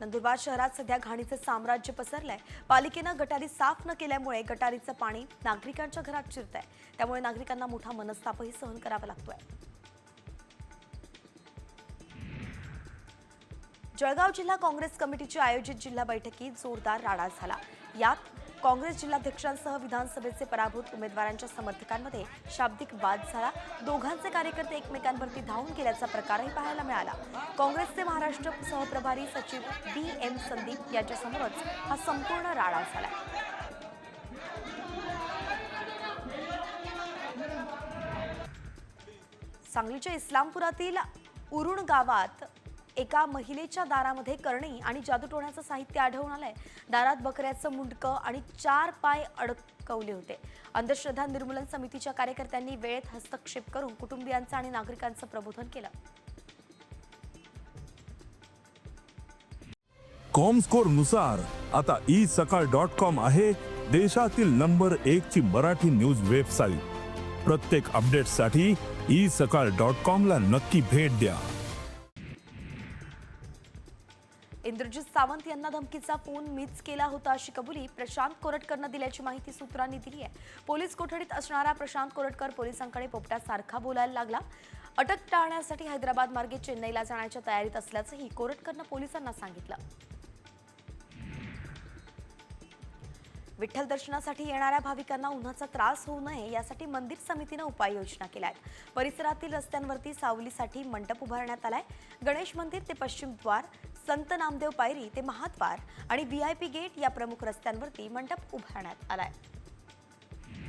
नंदुरबार शहरात सध्या घाणीचं साम्राज्य पसरलंय. पालिकेनं गटारी साफ न केल्यामुळे गटारीचं पाणी नागरिकांच्या घरात शिरत आहे त्यामुळे नागरिकांना मोठा मनस्तापही सहन करावा लागतोय. जळगाव जिल्हा काँग्रेस कमिटीची आयोजित जिल्हा बैठकीत जोरदार राडा झाला. यात काँग्रेस जिल्हाध्यक्षांसह विधानसभेचे पराभूत उमेदवारांच्या समर्थकांमध्ये शाब्दिक वाद झाला. दोघांचे कार्यकर्ते एकमेकांवरती धावून गेल्याचा प्रकारही पाहायला मिळाला. काँग्रेसचे महाराष्ट्र सहप्रभारी सचिव डी एम संदीप यांच्यासमोरच हा संपूर्ण राडा झाला. सांगलीच्या इस्लामपुरातील उरुण गावात एका महिलेच्या दारामध्ये करणी आणि जादूटोण्याचं साहित्य आढळून आलंय. दारात बकऱ्याचं मुंडकं आणि चार पाय अडकवले होते. अंधश्रद्धा निर्मूलन समितीच्या कार्यकर्त्यांनी वेळेत हस्तक्षेप करून कुटुंबियांचं आणि नागरिकांचं प्रबोधन केलं. कॉम स्कोरनुसार आता ई सकाळ डॉट कॉम आहे देशातील नंबर एक ची मराठी न्यूज वेबसाईट. प्रत्येक अपडेटसाठी ई सकाळ डॉट कॉम ला नक्की भेट द्या. इंद्रजित सावंत यांना धमकीचा फोन मीच केला होता अशी कबुली प्रशांत कोरटकरनं दिल्याची माहिती सूत्रांनी दिली आहे. पोलीस कोठडीत असणारा प्रशांत कोरटकर पोलिसांकडे पोपटासारखा बोलायला लागला. अटक टाळण्यासाठी हैदराबाद मार्गे चेन्नईला जाण्याच्या तयारीत असल्याचंही कोरटकरनं पोलिसांना सांगितलं. विठ्ठल दर्शनासाठी येणाऱ्या भाविकांना उन्हाचा त्रास होऊ नये यासाठी मंदिर समितीनं उपाययोजना केल्या आहेत. परिसरातील रस्त्यांवरती सावलीसाठी मंडप उभारण्यात आलाय. गणेश मंदिर ते पश्चिम द्वार संत नामदेव पायरी ते महाद्वार आणि व्ही आय पी गेट या प्रमुख रस्त्यांवरती मंडप उभारण्यात आलाय.